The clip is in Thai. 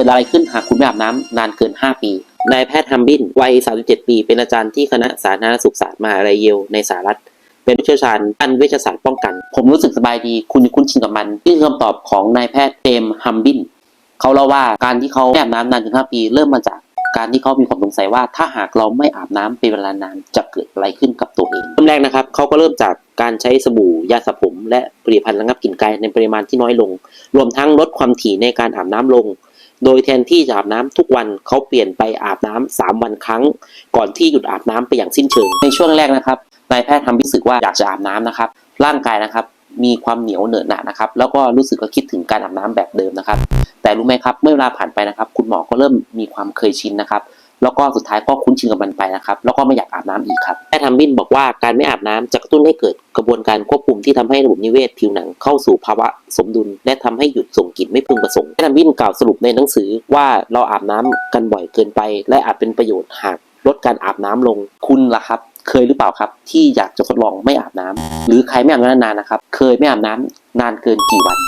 กิดอะไรขึ้นหากคุณไม่อาบน้ำนานเกิน 5 ปีนายแพทย์ฮัมบินวัย 37 ปี เป็นอาจารย์ที่คณะสาธารณสุขศาสตร์มหาวิทยาลัยเยลในสหรัฐ เป็นผู้เชี่ยวชาญด้านเวชศาสตร์ป้องกัน ผมรู้สึกสบายดีคุณคุ้นชินกับมันนี่คือคำตอบของนายแพทย์เจมฮัมบินเขาเล่าว่าการที่เขาไม่อาบน้ำนานถึง5ปีเริ่มมาจากการที่เขามีความสงสัยว่าถ้าหากเราไม่อาบน้ำเป็นเวลานานจะเกิดอะไรขึ้นกับตัวเองเริ่มแรกนะครับเขาก็เริ่มจากการใช้สบู่ยาสระผม และผลิตภัณฑ์ระงับกลิ่นกายในปริมาณที่น้อยลง รวมทั้งลดความถี่ในการอาบน้ำลง โดยแทนที่จะอาบน้ำทุกวันเขาเปลี่ยนไปอาบน้ำสามวันครั้ง ก่อนที่หยุดอาบน้ำไปอย่างสิ้นเชิง ในช่วงแรกนะครับนายแพทย์ทำรู้สึกว่าอยากจะอาบน้ำนะครับ ร่างกายนะครับมีความเหนียวเหนอะหนะนะครับ แล้วก็รู้สึกก็คิดถึงการอาบน้ำแบบเดิมนะครับ แต่รู้ไหมครับเมื่อเวลาผ่านไปนะครับ คุณหมอก็เริ่มมีความเคยชินนะครับ แล้วก็สุดท้ายก็คุ้นชินกับมันไปนะครับ แล้วก็ไม่อยากอาบน้ำอีกครับแพทย์ทำบินบอกว่าการไม่อาบน้ำจะกระตุ้นให้เกิดกระบวนการควบคุมที่ทำให้ระบบนิเวศผิวหนังเข้าสู่ภาวะสมดุล และทำให้หยุดส่งกลิ่นไม่พึงประสงค์แพทย์ทำบินกล่าวสรุปในหนังสือว่าเราอาบน้ำกันบ่อยเกินไป และอาจเป็นประโยชน์หากลดการอาบน้ำลงคุณล่ะครับ เคยหรือเปล่าครับ ที่อยากจะทดลองไม่อาบน้ำหรือใครไม่อาบน้ำนานนะครับ เคยไม่อาบน้ำนานเกินกี่วัน